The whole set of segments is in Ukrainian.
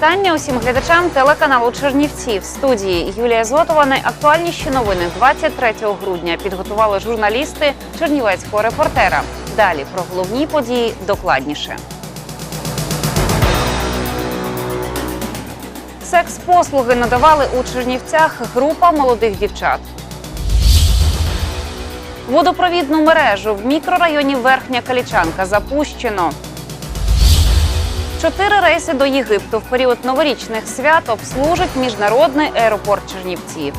Вітання усім глядачам телеканалу Чернівці. В студії Юлія Зотова. Найактуальніші новини 23 грудня підготували журналісти Чернівецького репортера. Далі про головні події докладніше. Секс-послуги надавали у Чернівцях група молодих дівчат. Водопровідну мережу в мікрорайоні Верхня Калічанка запущено. Чотири рейси до Єгипту в період новорічних свят обслужить міжнародний аеропорт Чернівців.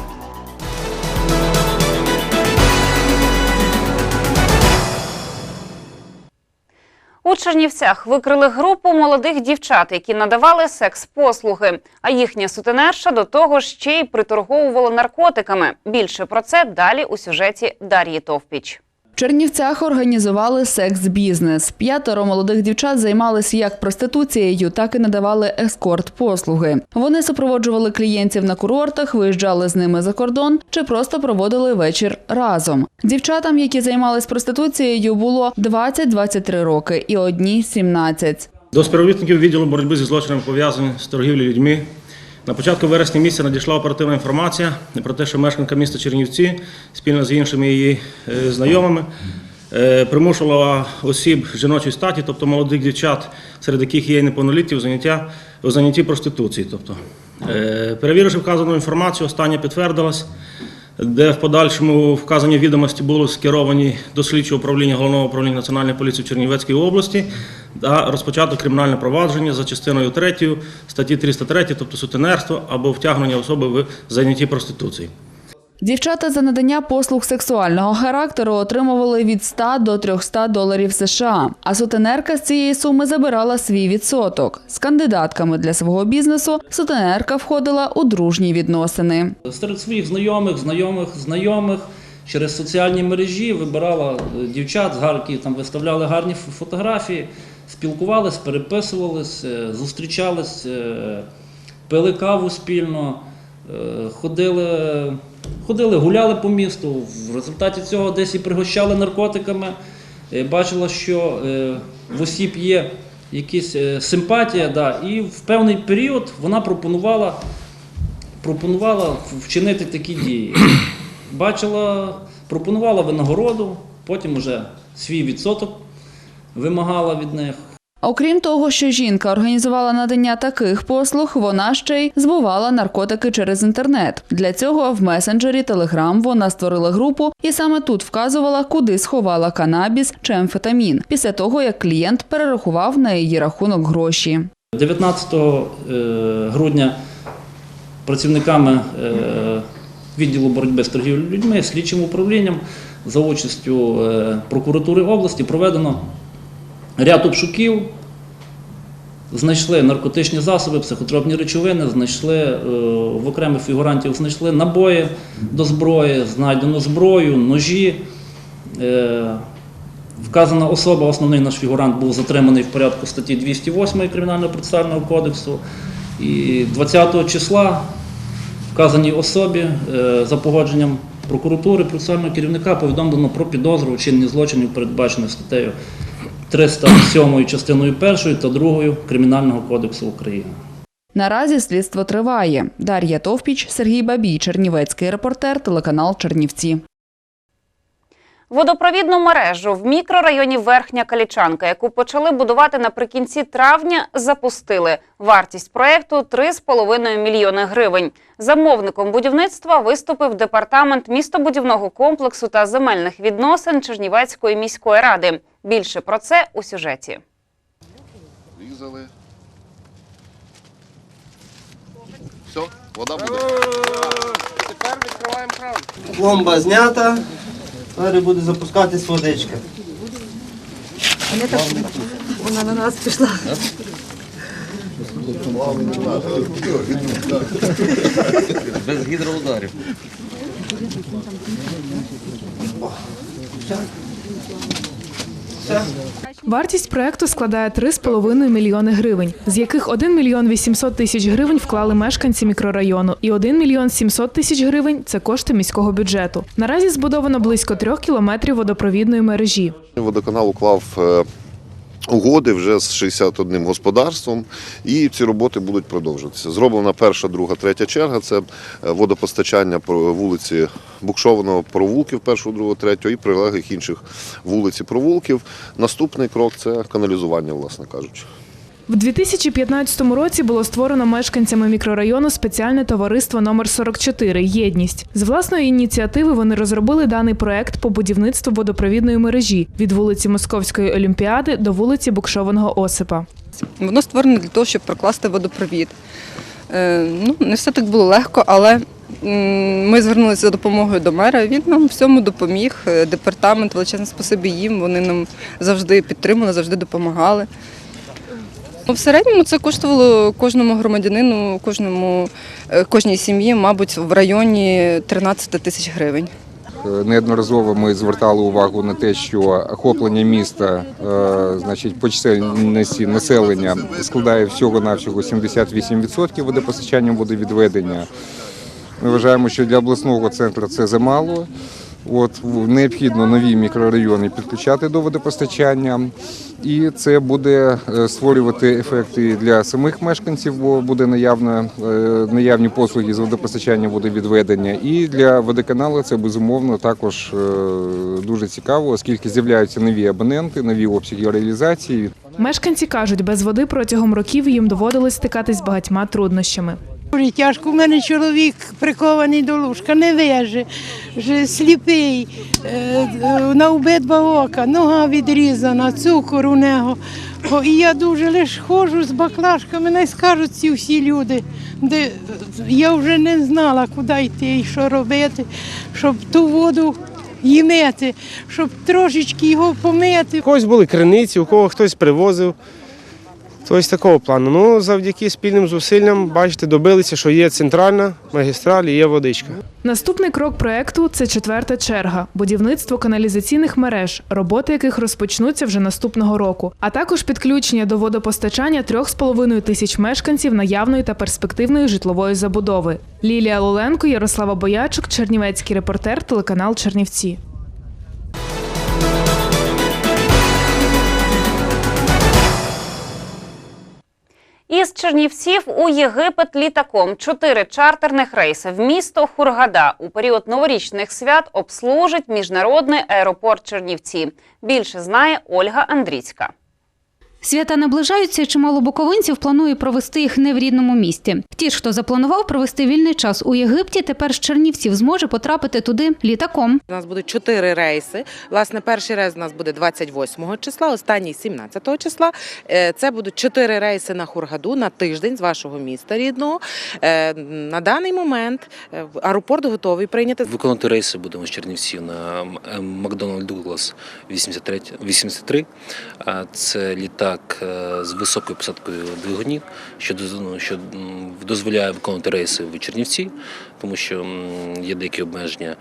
У Чернівцях викрили групу молодих дівчат, які надавали секс-послуги. А їхня сутенерша до того ще й приторговувала наркотиками. Більше про це далі у сюжеті Дар'ї Товпіч. В Чернівцях організували секс-бізнес. П'ятеро молодих дівчат займалися як проституцією, так і надавали ескорт-послуги. Вони супроводжували клієнтів на курортах, виїжджали з ними за кордон чи просто проводили вечір разом. Дівчатам, які займались проституцією, було 20-23 роки і одні 17. До співробітників відділу боротьби зі злочинами пов'язані з торгівлею людьми. На початку вересня місяця надійшла оперативна інформація про те, що мешканка міста Чернівці спільно з іншими її е, знайомими е, примушувала осіб жіночої статі, тобто молодих дівчат, серед яких є неповнолітні, заняття у занятті проституції. Тобто, Е, перевіривши вказану інформацію, остання підтвердилась де в подальшому вказані відомості були скеровані до слідчого управління головного управління національної поліції Чернівецької області та розпочато кримінальне провадження за частиною 3 статті 303, тобто сутенерство або втягнення особи в зайнятті проституції. Дівчата за надання послуг сексуального характеру отримували від 100 до 300 доларів США. А сутенерка з цієї суми забирала свій відсоток. З кандидатками для свого бізнесу сутенерка входила у дружні відносини. Серед своїх знайомих, знайомих, знайомих через соціальні мережі вибирала е, дівчат, які там виставляли гарні фотографії, спілкувались, переписувались, е, зустрічались, е, пили каву спільно, ходили, ходили, гуляли по місту. В результаті цього десь і пригощали наркотиками. Е, Бачила, що е, в осіб є якась е, симпатія, да, і в певний період вона пропонувала пропонувала вчинити такі дії. Бачила, пропонувала винагороду, потім уже свій відсоток вимагала від них. Окрім того, що жінка організувала надання таких послуг, вона ще й збувала наркотики через інтернет. Для цього в месенджері Telegram вона створила групу і саме тут вказувала, куди сховала канабіс чи амфетамін, після того як клієнт перерахував на її рахунок гроші. 19 е, грудня працівниками е, відділу боротьби з торгівлею людьми, слідчим управлінням за участю е, прокуратури області проведено ряд обшуків. Знайшли наркотичні засоби, психотропні речовини, знайшли е, в окремих фігурантів знайшли набої до зброї, знайдено зброю, ножі. Е, Вказана особа, основний наш фігурант, був затриманий в порядку статті 208 Кримінального процесуального кодексу. І 20 числа вказаній особі е, за погодженням прокуратури процесуального керівника повідомлено про підозру у вчиненні злочинів, передбачених статтею 307 частиною 1 та 2 Кримінального кодексу України. Наразі слідство триває. Дар'я Товпіч, Сергій Бабій, Чернівецький репортер, телеканал Чернівці. Водопровідну мережу в мікрорайоні Верхня Калічанка, яку почали будувати наприкінці травня, запустили. Вартість проекту 3,5 мільйони гривень. Замовником будівництва виступив департамент містобудівного комплексу та земельних відносин Чернівецької міської ради. Більше про це у сюжеті. Різали. Все, вода буде. Тепер відкриваємо кран. Пломба знята. Зараз буде запускатись водичка. Вона на нас пішла. Без гідроударів. Вартість проекту складає 3,5 мільйони гривень, з яких 1 мільйон 800 тисяч гривень вклали мешканці мікрорайону, і 1 мільйон 700 тисяч гривень це кошти міського бюджету. Наразі збудовано близько трьох кілометрів водопровідної мережі. Водоканал уклав е, угоди вже з 61 господарством, і ці роботи будуть продовжуватися. Зроблена перша, друга, третя черга це е, водопостачання по вулиці Букшованого провулків, першого, другого, третього, і прилеглих інших вулиць і провулків. Наступний крок це каналізування, власне кажучи. В 2015 році було створено мешканцями мікрорайону спеціальне товариство номер 44 Єдність. З власної ініціативи вони розробили даний проект по будівництву водопровідної мережі від вулиці Московської Олімпіади до вулиці Букшованого Осипа. Воно створене для того, щоб прокласти водопровід. Е, Ну, не все так було легко, але ми звернулися за допомогою до мера. Він нам всьому допоміг. Е, Департамент, величезне спасибі їм. Вони нам завжди підтримали, завжди допомагали. Ну, В середньому це коштувало кожному громадянину, кожному, е, кожній сім'ї, мабуть, в районі 13 тисяч гривень. Е, Неодноразово ми звертали увагу на те, що охоплення міста, е, значить, по чисельності населення складає всього-навсього 78% водопостачання водовідведення. Ми вважаємо, що для обласного центру це замало. От необхідно нові мікрорайони підключати до водопостачання, і це буде е, створювати ефекти для самих мешканців, бо буде наявна, е, наявні послуги з водопостачання водовідведення. І для водоканалу це безумовно також е, дуже цікаво, оскільки з'являються нові абоненти, нові обсяги реалізації. Мешканці кажуть, без води протягом років їм доводилось стикатись з багатьма труднощами. Тяжко. У мене чоловік прикований до лужка, не веже, сліпий, е, е, на обидва ока, нога відрізана, цукор у нього. І я дуже лише ходжу з баклажками, не скажуть ці всі люди, де я вже не знала, куди йти і що робити, щоб ту воду їмити, щоб трошечки його помити. Когось були криниці, у кого хтось привозив. Тобто такого плану. Ну, завдяки спільним зусиллям, бачите, добилися, що є центральна магістраль і є водичка. Наступний крок проекту це четверта черга будівництво каналізаційних мереж, роботи яких розпочнуться вже наступного року, а також підключення до водопостачання 3,5 тисяч мешканців наявної та перспективної житлової забудови. Лілія Лоленко, Ярослава Боячук, Чернівецький репортер, телеканал Чернівці. Із Чернівців у Єгипет літаком чотири чартерних рейси в місто Хургада у період новорічних свят обслужить міжнародний аеропорт Чернівці. Більше знає Ольга Андрійська. Свята наближаються, чимало буковинців планує провести їх не в рідному місті. Ті ж, хто запланував провести вільний час у Єгипті, тепер з Чернівців зможе потрапити туди літаком. У нас будуть чотири рейси. Власне, перший рейс у нас буде 28 числа, останній 17 числа. Е, Це будуть чотири рейси на Хургаду на тиждень з вашого міста рідного. Е, На даний момент е, аеропорт готовий прийняти. Виконувати рейси будемо з Чернівців на Макдональд Дуглас 83, 83. А Це літак е, з високою посадкою двигунів, що ну, що дозволяє виконувати рейси в Чернівці, тому що є деякі обмеження.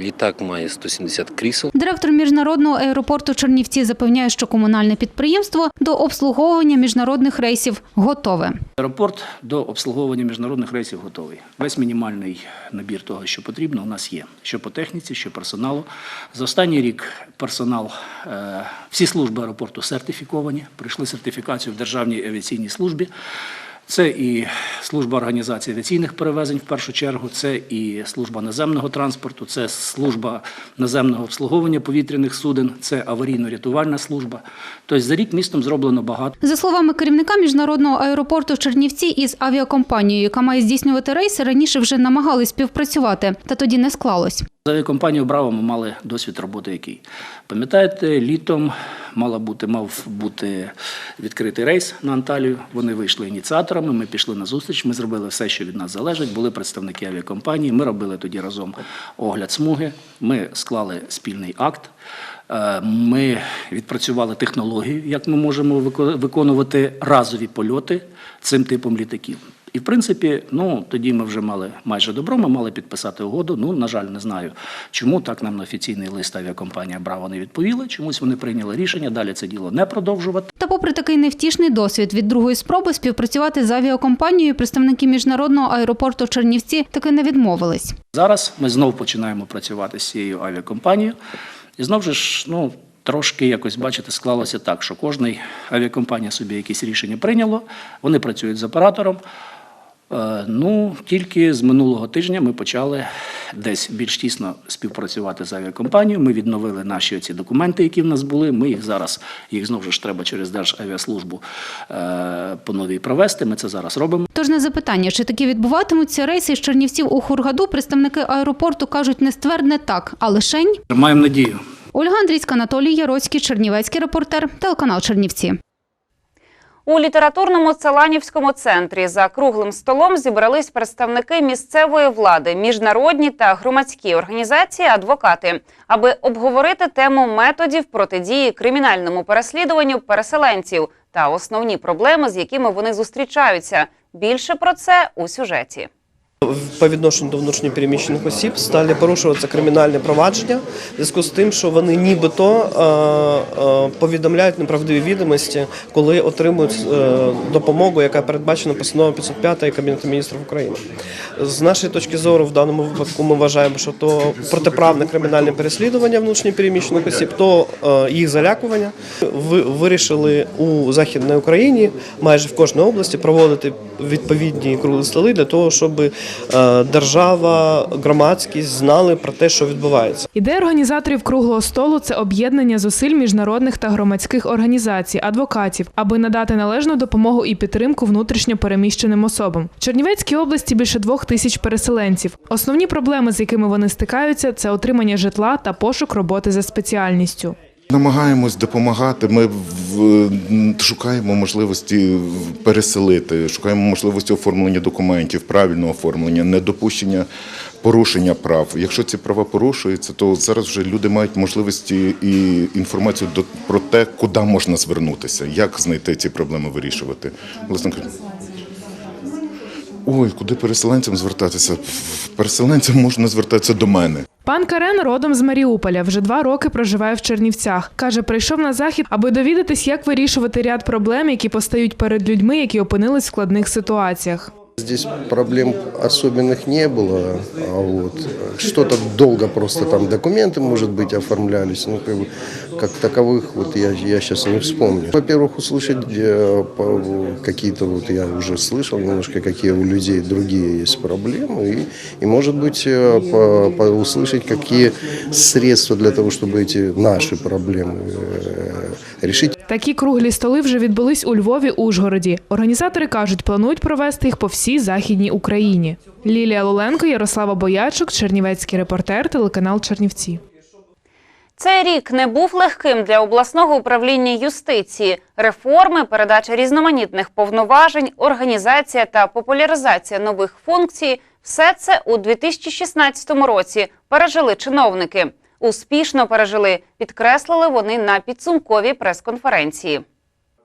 Літак має 170 крісел. Директор міжнародного аеропорту Чернівці запевняє, що комунальне підприємство до обслуговування міжнародних рейсів готове. Аеропорт до обслуговування міжнародних рейсів готовий. Весь мінімальний набір того, що потрібно, у нас є. Що по техніці, що персоналу. За останній рік персонал, е, всі служби аеропорту сертифіковані, пройшли сертифікацію в Державній авіаційній службі. Це і служба організації авіаційних перевезень в першу чергу, це і служба наземного транспорту, це служба наземного обслуговування повітряних суден, це аварійно-рятувальна служба. Тобто за рік містом зроблено багато. За словами керівника міжнародного аеропорту Чернівці із авіакомпанією, яка має здійснювати рейси, раніше вже намагались співпрацювати, та тоді не склалось. З авіакомпанією Браво ми мали досвід роботи який. Пам'ятаєте, літом мала бути, мав бути відкритий рейс на Анталію. Вони вийшли ініціаторами, ми пішли на зустріч, ми зробили все, що від нас залежить. Були представники авіакомпанії. Ми робили тоді разом огляд смуги. Ми склали спільний акт. Е, Ми відпрацювали технологію, як ми можемо виконувати разові польоти цим типом літаків. І в принципі, ну тоді ми вже мали майже добро, ми мали підписати угоду. Ну, на жаль, не знаю, чому так нам на офіційний лист авіакомпанія Браво не відповіла. Чомусь вони прийняли рішення далі це діло не продовжувати. Та попри такий невтішний досвід від другої спроби співпрацювати з авіакомпанією, представники міжнародного аеропорту Чернівці таки не відмовились. Зараз ми знов починаємо працювати з цією авіакомпанією. І знов же ж, ну, трошки якось, бачите, склалося так, що кожна авіакомпанія собі якісь рішення прийняло, вони працюють з оператором. Е, Ну, тільки з минулого тижня ми почали десь більш тісно співпрацювати з авіакомпанією. Ми відновили наші ці документи, які в нас були. Ми їх зараз, їх знову ж треба через Державіаслужбу е, по новій провести. Ми це зараз робимо. Тож на запитання, чи таки відбуватимуться рейси з Чернівців у Хургаду, представники аеропорту кажуть не ствердне так, а лишень. Маємо надію. Ольга Андрійська, Анатолій Яроцький, Чернівецький репортер, телеканал Чернівці. У літературному Целанівському центрі за круглим столом зібрались представники місцевої влади, міжнародні та громадські організації, адвокати, аби обговорити тему методів протидії кримінальному переслідуванню переселенців та основні проблеми, з якими вони зустрічаються. Більше про це у сюжеті. По відношенню до внутрішньопереміщених осіб стали порушуватися кримінальні провадження в зв'язку з тим, що вони нібито е, е, повідомляють неправдиві відомості, коли отримують е, допомогу, яка передбачена постановою 505 Кабінету міністрів України. З нашої точки зору, в даному випадку ми вважаємо, що то протиправне кримінальне переслідування внутрішньопереміщених осіб, то їх залякування. Ви вирішили у Західній Україні майже в кожній області проводити відповідні круглі столи для того, щоб держава, громадськість знали про те, що відбувається. Ідея організаторів круглого столу це об'єднання зусиль міжнародних та громадських організацій, адвокатів, аби надати належну допомогу і підтримку внутрішньо переміщеним особам. В Чернівецькій області більше двох тисяч переселенців. Основні проблеми, з якими вони стикаються, це отримання житла та пошук роботи за спеціальністю. Намагаємось допомагати. Ми шукаємо можливості переселити, шукаємо можливості оформлення документів, правильного оформлення, недопущення порушення прав. Якщо ці права порушуються, то зараз вже люди мають можливості і інформацію про те, куди можна звернутися, як знайти ці проблеми вирішувати. Власне Ой, куди переселенцям звертатися? Переселенцям можна звертатися до мене. Пан Карен родом з Маріуполя, вже два роки проживає в Чернівцях. Каже, прийшов на захід, аби довідатись, як вирішувати ряд проблем, які постають перед людьми, які опинились в складних ситуаціях. Здесь проблем особенных не было, а вот что-то долго просто там документы, может быть, оформлялись, ну, как, бы, как таковых вот я, я сейчас не вспомню. Во-первых, услышать э, какие-то, вот я уже слышал немножко, какие у людей другие есть проблемы, и, и может быть, э, по- по- услышать, какие средства для того, чтобы эти наши проблемы э, решить. Такі круглі столи вже відбулись у Львові, Ужгороді. Організатори кажуть, планують провести їх по всій західній Україні. Лілія Луленко, Ярослава Боячук, Чернівецький репортер, телеканал Чернівці. Цей рік не був легким для обласного управління юстиції. Реформи, передача різноманітних повноважень, організація та популяризація нових функцій – все це у 2016 році пережили чиновники. Успішно пережили, підкреслили вони на підсумковій прес-конференції.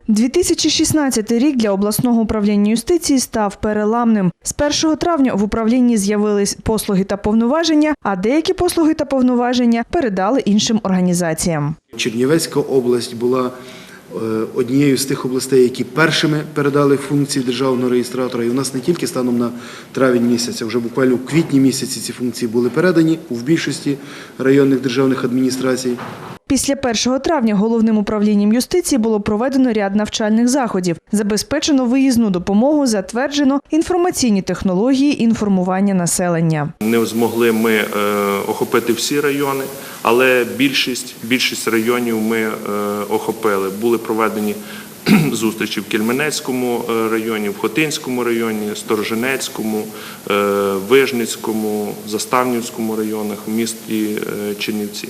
2016 рік для обласного управління юстиції став переламним. З 1 травня в управлінні з'явились послуги та повноваження, а деякі послуги та повноваження передали іншим організаціям. Чернівецька область була однією з тих областей, які першими передали функції державного реєстратора. І у нас не тільки станом на травень місяця, вже буквально у квітні місяці ці функції були передані в більшості районних державних адміністрацій. Після 1 травня головним управлінням юстиції було проведено ряд навчальних заходів, забезпечено виїзну допомогу, затверджено інформаційні технології інформування населення. Не змогли ми е, охопити всі райони, але більшість, більшість районів ми е, охопили. Були проведені зустрічі в Кельменецькому е, районі, в Хотинському районі, Сторожинецькому, е, Вижницькому, Заставнівському районах в місті е, Чернівці.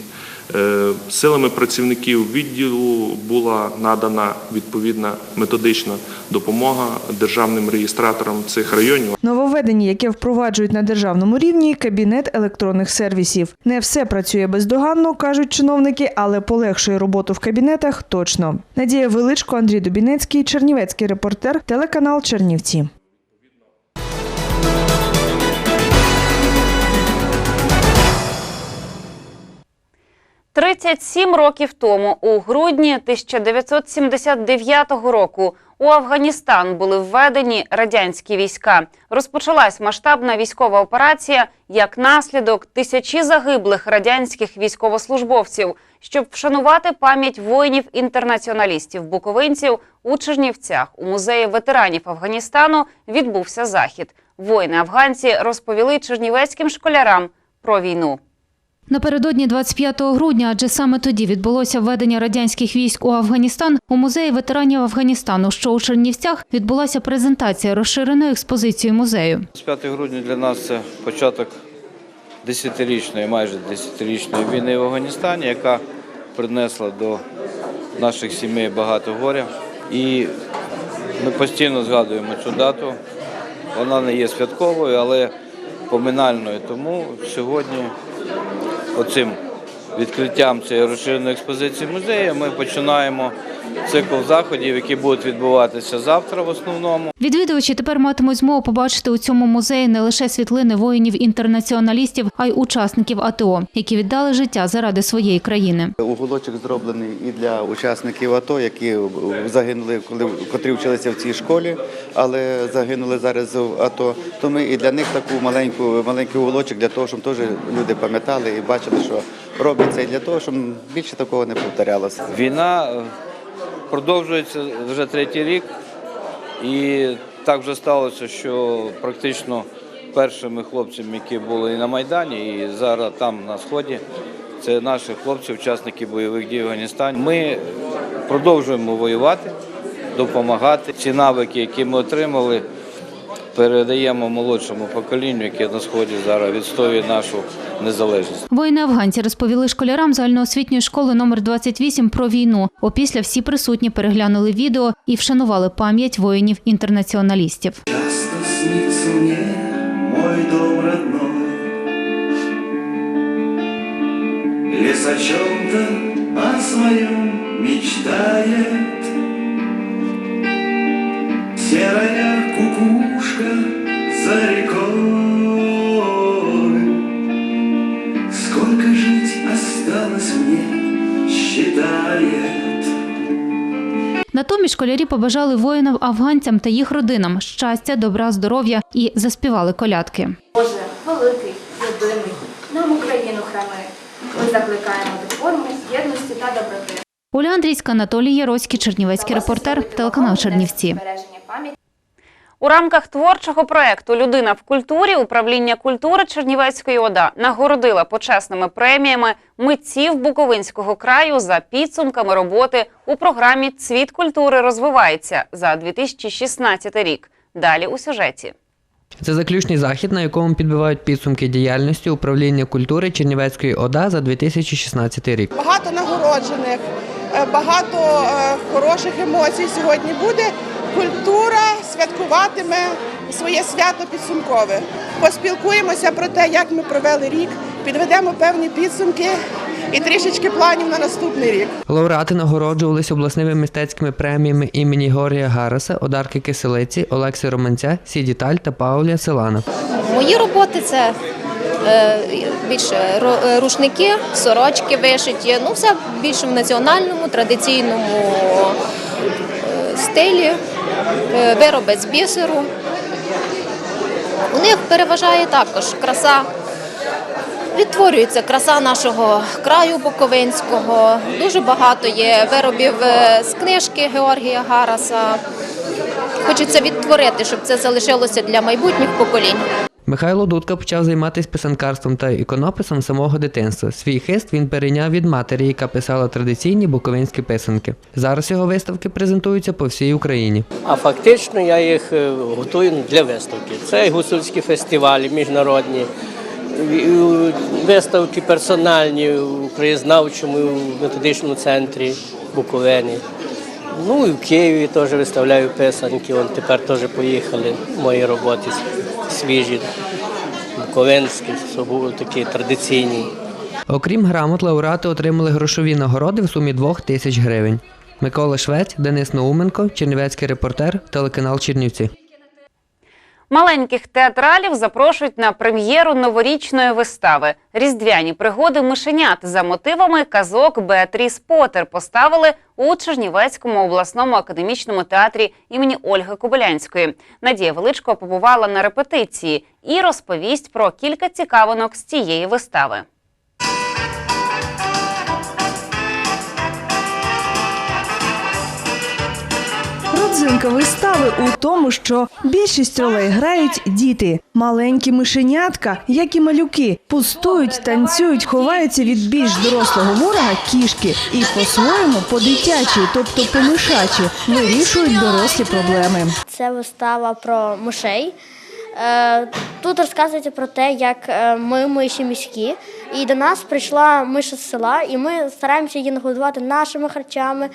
Силами працівників відділу була надана відповідна методична допомога державним реєстраторам цих районів. Нововведення, яке впроваджують на державному рівні, кабінет електронних сервісів. Не все працює бездоганно, кажуть чиновники, але полегшує роботу в кабінетах точно. Надія Величко, Андрій Дубінецький, Чернівецький репортер, телеканал Чернівці. Тридцять сім років тому, у грудні 1979 року, у Афганістан були введені радянські війська. Розпочалась масштабна військова операція. Як наслідок, тисячі загиблих радянських військовослужбовців. Щоб вшанувати пам'ять воїнів-інтернаціоналістів буковинців у Чернівцях у музеї ветеранів Афганістану відбувся захід. Воїни-афганці розповіли чернівецьким школярам про війну. Напередодні 25 грудня, адже саме тоді відбулося введення радянських військ у Афганістан, у музеї ветеранів Афганістану, що у Чернівцях, відбулася презентація розширеної експозиції музею. 5 грудня для нас це початок десятирічної, майже десятирічної війни в Афганістані, яка принесла до наших сімей багато горя. І ми постійно згадуємо цю дату. Вона не є святковою, але поминальною. Тому сьогодні оцим відкриттям цієї розширеної експозиції музею. Ми починаємо цикл заходів, які будуть відбуватися завтра в основному. Відвідувачі тепер матимуть змогу побачити у цьому музеї не лише світлини воїнів-інтернаціоналістів, а й учасників АТО, які віддали життя заради своєї країни. Уголочок зроблений і для учасників АТО, які загинули, коли котрі вчилися в цій школі, але загинули зараз в АТО. То ми і для них таку маленьку маленький уголочок для того, щоб теж люди пам'ятали і бачили, що робиться, і для того, щоб більше такого не повторялося. Війна продовжується вже третій рік, і так вже сталося, що практично першими хлопцями, які були і на Майдані, і зараз там на сході, це наші хлопці, учасники бойових дій в Афганістані. Ми продовжуємо воювати, допомагати. Ці навики, які ми отримали, передаємо молодшому поколінню, яке на сході зараз відстоює нашу незалежність. Воїни-афганці розповіли школярам загальноосвітньої школи номер 28 про війну. Опісля всі присутні переглянули відео і вшанували пам'ять воїнів-інтернаціоналістів. Часто снится мне мой дом родной Лес о чем-то о своем мечтает Серая кукушка за Натомість школярі побажали воїнам афганцям та їх родинам щастя, добра, здоров'я і заспівали колядки. Боже, великий, любимий, нам Україну храни. Ми закликаємо до форми, єдності та доброти. Оля Андрійська, Анатолій Яроцький, Чернівецький репортер, телеканал Чернівці. У рамках творчого проекту Людина в культурі управління культури Чернівецької ОДА нагородила почесними преміями митців Буковинського краю за підсумками роботи у програмі Цвіт культури розвивається за 2016 рік. Далі у сюжеті. Це заключний захід, на якому підбивають підсумки діяльності управління культури Чернівецької ОДА за 2016 рік. Багато нагороджених, е, багато е, хороших емоцій сьогодні буде. Культура святкуватиме своє свято підсумкове. Поспілкуємося про те, як ми провели рік, підведемо певні підсумки і трішечки планів на наступний рік. Лауреати нагороджувалися обласними мистецькими преміями імені Горія Гараса, Одарки Киселиці, Олекси Романця, Сідіталь та Паулія Селана. Мої роботи це е, більше е, рушники, сорочки вишиті. Ну, все більше в національному, традиційному е, стилі, вироби з бісеру. У них переважає також краса. Відтворюється краса нашого краю Буковинського. Дуже багато є виробів е, з книжки Георгія Гараса. Хочеться відтворити, щоб це залишилося для майбутніх поколінь. Михайло Дудка почав займатися писанкарством та іконописом самого дитинства. Свій хист він перейняв від матері, яка писала традиційні буковинські писанки. Зараз його виставки презентуються по всій Україні. А фактично я їх е, готую для виставки. Це гусульські фестивалі міжнародні, виставки персональні у краєзнавчому в методичному центрі Буковини. Ну і в Києві теж виставляю писанки. Вон тепер теж поїхали мої роботи свіжі, буковинські, такі традиційні. Окрім грамот, лауреати отримали грошові нагороди в сумі двох тисяч гривень. Микола Швець, Денис Науменко, Чернівецький репортер, телеканал Чернівці. Маленьких театралів запрошують на прем'єру новорічної вистави. Різдвяні пригоди мишенят за мотивами казок Беатріс Поттер поставили у Чернівецькому обласному академічному театрі імені Ольги Кобилянської. Надія Величко побувала на репетиції і розповість про кілька цікавинок з цієї вистави. Родзинка вистави у тому, що більшість ролей грають діти. Маленькі мишенятка, як і малюки, пустують, танцюють, ховаються від більш дорослого ворога кішки і по-своєму по-дитячі, тобто по-мишачі, вирішують дорослі проблеми. Це вистава про мишей. Е, Тут розказується про те, як е, ми миші міські, і до нас прийшла миша з села, і ми стараємося її нагодувати нашими харчами,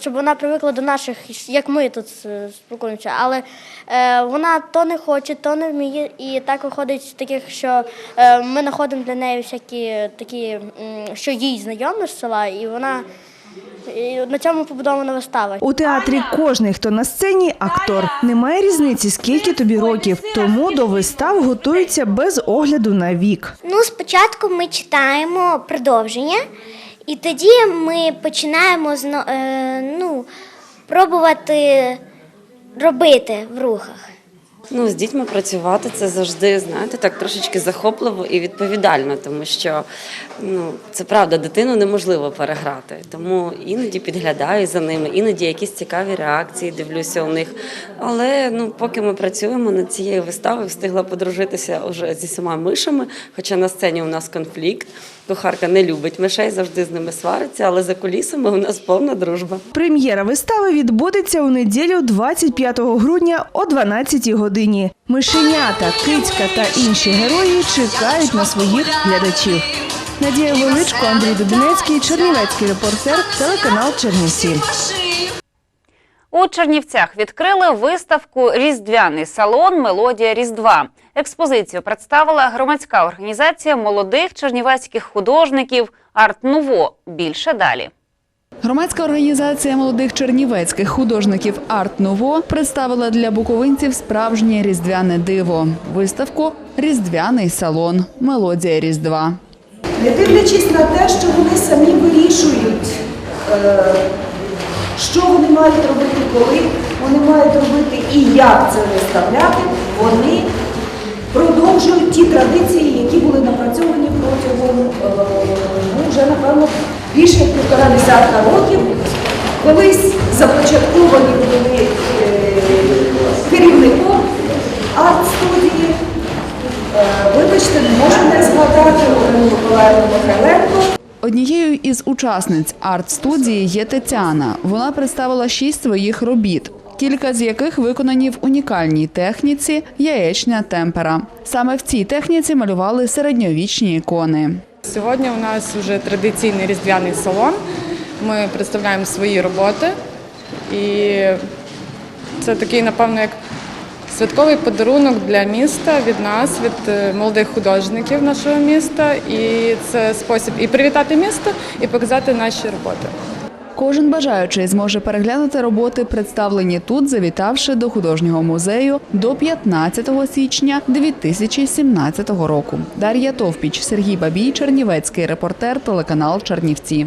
щоб вона привикла до наших, як ми тут спілкуємося. Але е, вона то не хоче, то не вміє. І так виходить з таких, що ми знаходимо для неї всякі такі, що їй знайомі з села, і вона і на цьому побудована вистава. У театрі кожний, хто на сцені, актор. Немає різниці, скільки тобі років, тому до вистав готуються без огляду на вік. Ну, спочатку ми читаємо продовження, і тоді ми починаємо е, ну, пробувати робити в рухах. Ну, з дітьми працювати це завжди, знаєте, так трошечки захопливо і відповідально, тому що ну, це правда, дитину неможливо переграти. Тому іноді підглядаю за ними, іноді якісь цікаві реакції дивлюся у них. Але ну, поки ми працюємо над цією виставою, встигла подружитися вже зі всіма мишами, хоча на сцені у нас конфлікт. Кухарка не любить мишей, завжди з ними свариться, але за кулісами у нас повна дружба. Прем'єра вистави відбудеться у неділю 25 грудня о 12 годині. Мишенята, кицька та інші герої чекають на своїх глядачів. Надія Величко, Андрій Дубінецький, Чернівецький репортер, телеканал Чернівці. У Чернівцях відкрили виставку Різдвяний салон Мелодія Різдва. Експозицію представила громадська організація молодих чернівецьких художників Арт Нуво. Більше далі. Громадська організація молодих чернівецьких художників Арт Ново представила для буковинців справжнє різдвяне диво. Виставку Різдвяний салон Мелодія Різдва. не дивлячись на те, що вони самі вирішують, е, що вони мають робити, коли вони мають робити і як це виставляти, вони продовжують ті традиції, які були напрацьовані протягом е, ну, вже, напевно, більше півтора десятка років. Колись започатковані були е, керівником арт-студії. Е, Вибачте, не можу не згадати Олену Миколаївну Михайленко. Однією із учасниць арт-студії є Тетяна. Вона представила шість своїх робіт. Кілька з яких виконані в унікальній техніці яєчня темпера. Саме в цій техніці малювали середньовічні ікони. Сьогодні у нас вже традиційний різдвяний салон. Ми представляємо свої роботи. І це такий, напевно, як святковий подарунок для міста від нас, від е, молодих художників нашого міста. І це спосіб і привітати місто, і показати наші роботи. Кожен бажаючий зможе переглянути роботи, представлені тут, завітавши до художнього музею до 15 січня 2017 року. Дар'я Товпіч, Сергій Бабій, Чернівецький репортер, телеканал Чернівці.